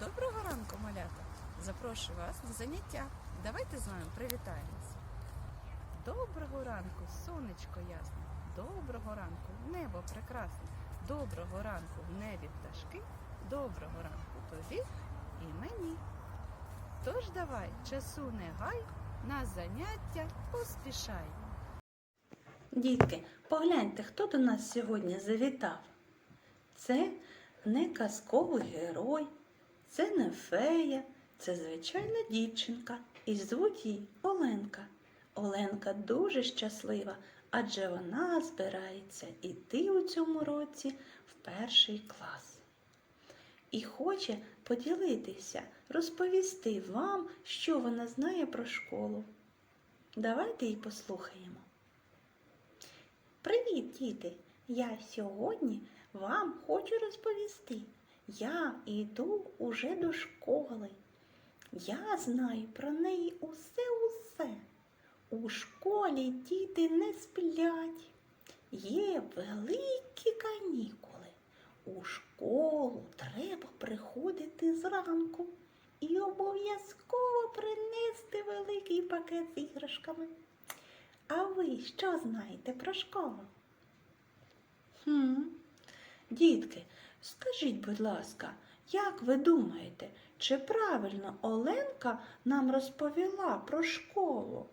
Доброго ранку, малята! Запрошую вас на заняття. Давайте з вами привітаємось. Доброго ранку, сонечко ясне. Доброго ранку, небо прекрасне. Доброго ранку в небі пташки. Доброго ранку тобі і мені. Тож давай, часу не гай, на заняття поспішай. Дітки, погляньте, хто до нас сьогодні завітав. Це не казковий герой, це не фея, це звичайна дівчинка. І звуть її Оленка. Оленка дуже щаслива, адже вона збирається іти у цьому році в перший клас. І хоче поділитися, розповісти вам, що вона знає про школу. Давайте її послухаємо. Привіт, діти! Я сьогодні вам хочу розповісти. Я йду уже до школи. Я знаю про неї усе-усе. У школі діти не сплять. Є великі канікули. У школу треба приходити зранку і обов'язково принести великий пакет з іграшками. А ви що знаєте про школу? Хм. Дітки, скажіть, будь ласка, як ви думаєте, чи правильно Оленка нам розповіла про школу?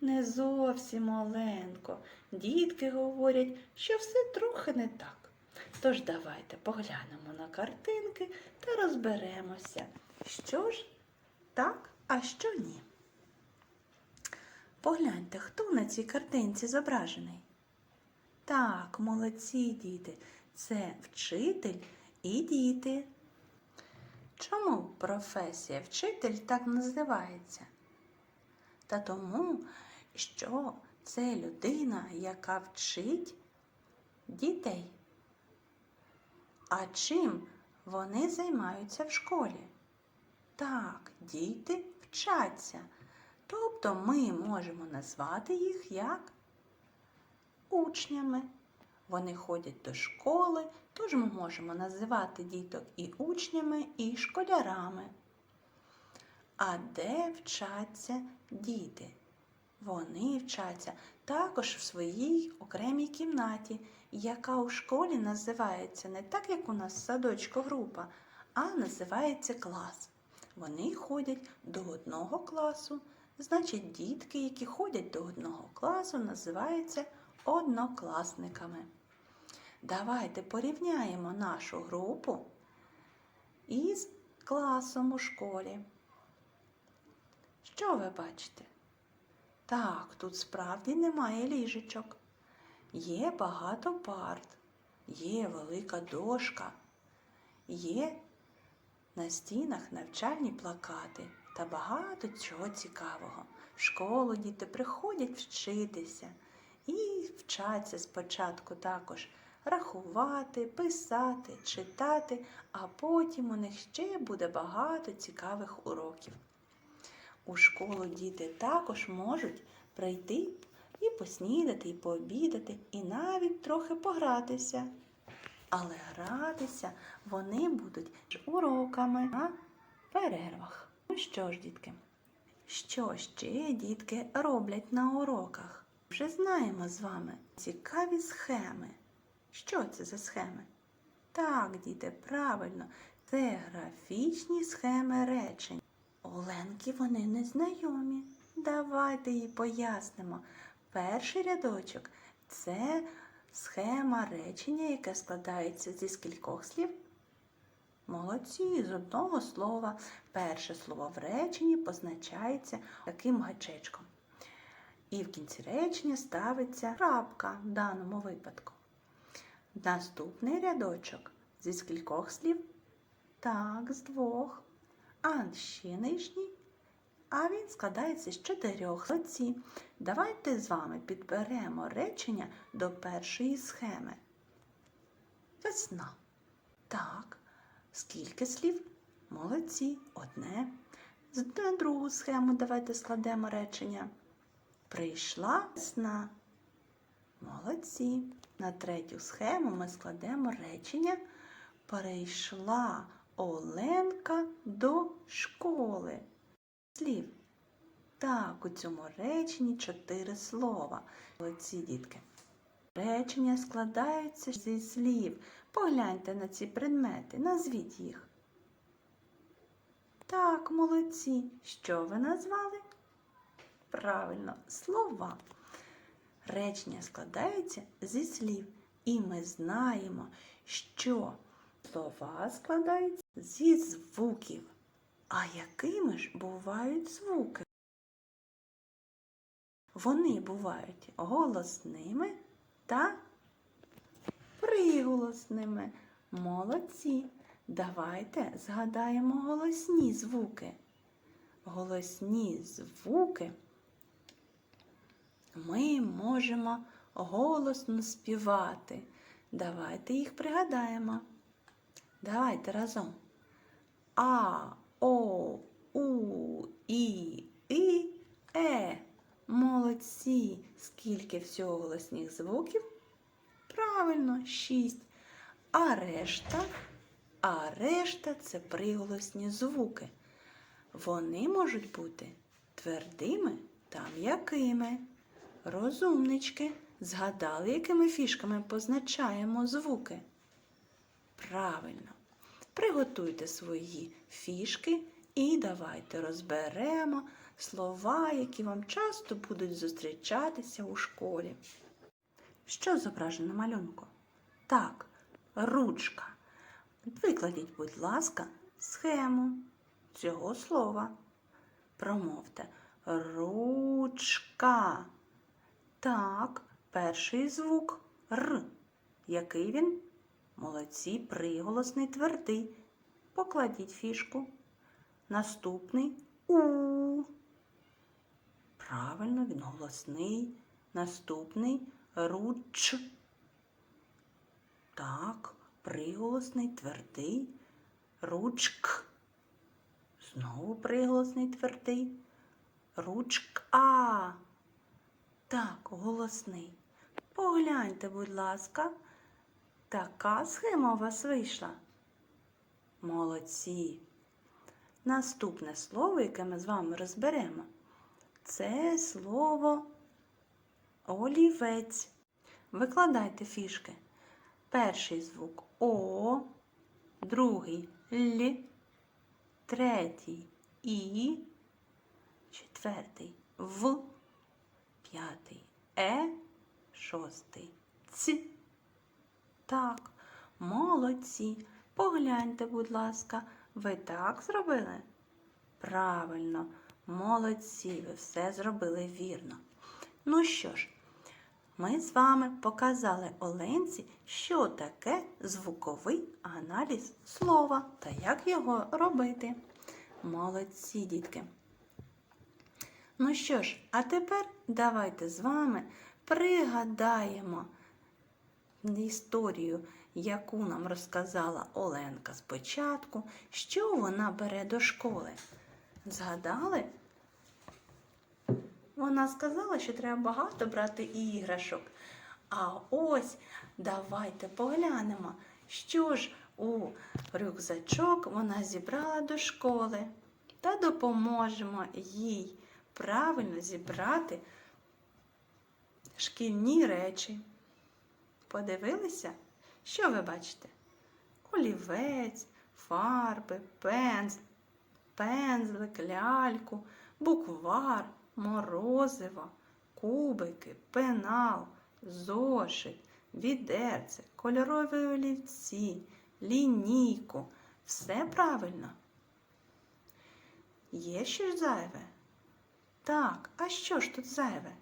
Не зовсім Оленко. Дітки говорять, що все трохи не так. Тож давайте поглянемо на картинки та розберемося, що ж так, а що ні. Погляньте, хто на цій картинці зображений? Так, молодці діти, це вчитель і діти. Чому професія вчитель так називається? Та тому, що це людина, яка вчить дітей. А чим вони займаються в школі? Так, діти вчаться. Тобто ми можемо назвати їх як учнями. Вони ходять до школи, тож ми можемо називати діток і учнями, і школярами. А де вчаться діти? Вони вчаться також в своїй окремій кімнаті, яка у школі називається не так, як у нас садочко група, а називається клас. Вони ходять до одного класу. Значить, дітки, які ходять до одного класу, називаються однокласниками. Давайте порівняємо нашу групу із класом у школі. Що ви бачите? Так, тут справді немає ліжечок. Є багато парт, є велика дошка, є на стінах навчальні плакати та багато чого цікавого. В школу діти приходять вчитися і вчаться спочатку також рахувати, писати, читати, а потім у них ще буде багато цікавих уроків. У школу діти також можуть прийти і поснідати, і пообідати, і навіть трохи погратися. Але гратися вони будуть уроками на перервах. Ну що ж, дітки, що ще дітки роблять на уроках? Вже знаємо з вами цікаві схеми. Що це за схеми? Так, діти, правильно, це графічні схеми речень. Оленки вони незнайомі. Давайте їй пояснимо. Перший рядочок це схема речення, яке складається зі скількох слів. Молодці, з одного слова. Перше слово в реченні позначається таким гачечком. І в кінці речення ставиться крапка в даному випадку. Наступний рядочок зі скількох слів? Так, з двох. А ще нижній. А він складається з чотирьох Молодці. Давайте з вами підберемо речення до першої схеми. Весна. Так. Скільки слів? Молодці. Одне. На другу схему давайте складемо речення. Прийшла весна. Молодці. На третю схему ми складемо речення. Перейшла Оленка до школи. Слів. Так, у цьому реченні чотири слова. Молодці дітки. Речення складаються зі слів. Погляньте на ці предмети, назвіть їх. Так, молодці. Що ви назвали? Правильно, слова. Речення складаються зі слів, і ми знаємо, що слова складаються зі звуків. А якими ж бувають звуки? Вони бувають голосними та приголосними. Молодці. Давайте згадаємо голосні звуки. Голосні звуки ми можемо голосно співати. Давайте їх пригадаємо. Давайте разом. А, О, У, І, І, Е. Молодці. Скільки всього голосних звуків? Правильно, шість. А решта, а решта це приголосні звуки. Вони можуть бути твердими та м'якими. Розумнички, згадали, якими фішками позначаємо звуки? Правильно. Приготуйте свої фішки і давайте розберемо слова, які вам часто будуть зустрічатися у школі. Що зображено на малюнку? Так, ручка. Викладіть, будь ласка, схему цього слова. Промовте ручка. Так, перший звук Р. Який він? Молодці, приголосний твердий. Покладіть фішку. Наступний У. Правильно, він голосний. Наступний руч. Так, приголосний твердий. Ручк. Знову приголосний твердий. Ручка. Так, голосний. Погляньте, будь ласка, така схема у вас вийшла. Молодці. Наступне слово, яке ми з вами розберемо, це слово олівець. Викладайте фішки. Перший звук О, другий Л, третій І, четвертий В, п'ятий Е, шостий Ц. Так, молодці. Погляньте, будь ласка, ви так зробили? Правильно, молодці, ви все зробили вірно. Ну що ж, ми з вами показали Оленці, що таке звуковий аналіз слова та як його робити. Молодці, дітки. Ну що ж, а тепер давайте з вами пригадаємо історію, яку нам розказала Оленка спочатку, що вона бере до школи. Згадали? Вона сказала, що треба багато брати іграшок. А ось давайте поглянемо, що ж у рюкзачок вона зібрала до школи та допоможемо їй правильно зібрати шкільні речі. Подивилися? Що ви бачите? Олівець, фарби, пензл, пензлик, ляльку, буквар, морозиво, кубики, пенал, зошит, відерце, кольорові олівці, лінійку. Все правильно. Є щось зайве? Так, а що ж тут зайве?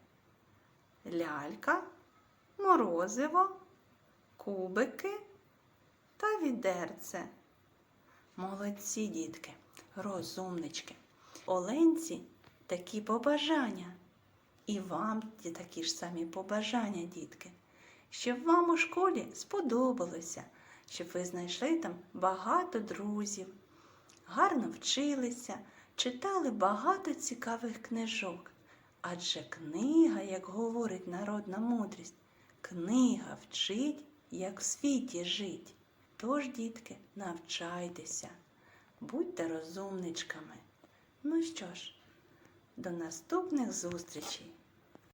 Лялька, морозиво, кубики та відерце. Молодці, дітки, розумнички. Оленці такі побажання. І вам такі ж самі побажання, дітки. Щоб вам у школі сподобалося, щоб ви знайшли там багато друзів, гарно вчилися, читали багато цікавих книжок. Адже книга, як говорить народна мудрість, книга вчить, як в світі жить. Тож, дітки, навчайтеся. будьте розумничками. Ну що ж, до наступних зустрічей!